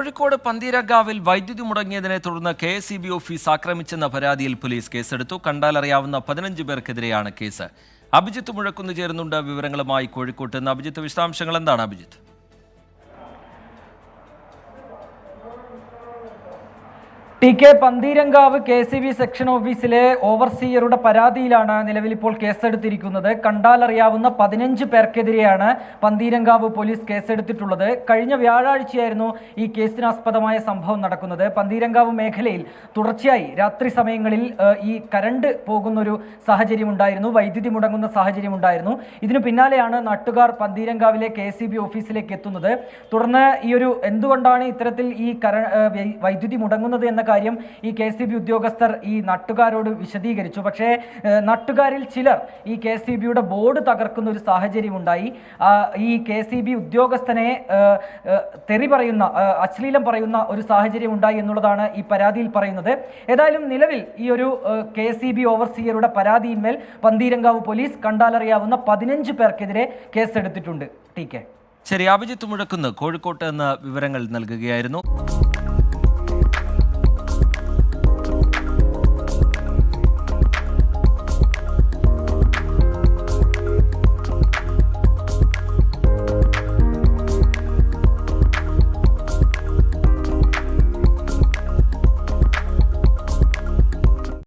കോഴിക്കോട് പന്തീരഗാവിൽ വൈദ്യുതി മുടങ്ങിയതിനെ തുടർന്ന് കെ എസ് ബി ഓഫീസ് ആക്രമിച്ചെന്ന പരാതിയിൽ പോലീസ് കേസെടുത്തു. കണ്ടാലറിയാവുന്ന പതിനഞ്ച് പേർക്കെതിരെയാണ് കേസ്. അഭിജിത്ത് മുഴക്കുന്ന് ചേരുന്നുണ്ട്. വിവരങ്ങളുമായി കോഴിക്കോട്ട് നിന്ന് അഭിജിത്ത്. വിശദാംശങ്ങൾ എന്താണ് Abhijith? T K Pantheerankavu K C B section ഓഫീസിലെ ഓവർസീയറുടെ പരാതിയിലാണ് നിലവിൽ ഇപ്പോൾ കേസെടുത്തിരിക്കുന്നത്. കണ്ടാലറിയാവുന്ന പതിനഞ്ച് പേർക്കെതിരെയാണ് പന്തീരങ്കാവ് പോലീസ് കേസെടുത്തിട്ടുള്ളത്. കഴിഞ്ഞ വ്യാഴാഴ്ചയായിരുന്നു ഈ കേസിനാസ്പദമായ സംഭവം നടക്കുന്നത്. പന്തീരങ്കാവ് മേഖലയിൽ തുടർച്ചയായി രാത്രി സമയങ്ങളിൽ ഈ കരണ്ട് പോകുന്നൊരു സാഹചര്യം ഉണ്ടായിരുന്നു വൈദ്യുതി മുടങ്ങുന്ന സാഹചര്യം ഉണ്ടായിരുന്നു ഇതിനു പിന്നാലെയാണ് നാട്ടുകാർ പന്തീരങ്കാവിലെ കെ സി ബി ഓഫീസിലേക്ക് എത്തുന്നത്. തുടർന്ന് ഈ ഒരു എന്തുകൊണ്ടാണ് ഇത്തരത്തിൽ ഈ കര വൈദ്യുതി മുടങ്ങുന്നത് എന്ന കാര്യം ഈ കെ സി ബി ഉദ്യോഗസ്ഥർ ഈ നാട്ടുകാരോട് വിശദീകരിച്ചു. പക്ഷേ നട്ടുകാരിൽ ചിലർ ഈ കെ സി ബിയുടെ ബോർഡ് തകർക്കുന്ന ഒരു സാഹചര്യം ഉണ്ടായി ഈ കെ സി ബി ഉദ്യോഗസ്ഥനെ തെറി പറയുന്ന അശ്ലീലം പറയുന്ന ഒരു സാഹചര്യം ഉണ്ടായി എന്നുള്ളതാണ് ഈ പരാതിയിൽ പറയുന്നത്. ഏതായാലും നിലവിൽ ഈ ഒരു കെ സി ബി ഓവർസീയറുടെ പരാതിയിന്മേൽ പന്തീരങ്കാവ് പോലീസ് കണ്ടാലറിയാവുന്ന പതിനഞ്ച് പേർക്കെതിരെ കേസെടുത്തിട്ടുണ്ട്. T K. ശരി അഭിജിത്ത് മുഴക്കുന്ന് കോഴിക്കോട്ട് എന്ന വിവരങ്ങൾ നൽകുകയായിരുന്നു.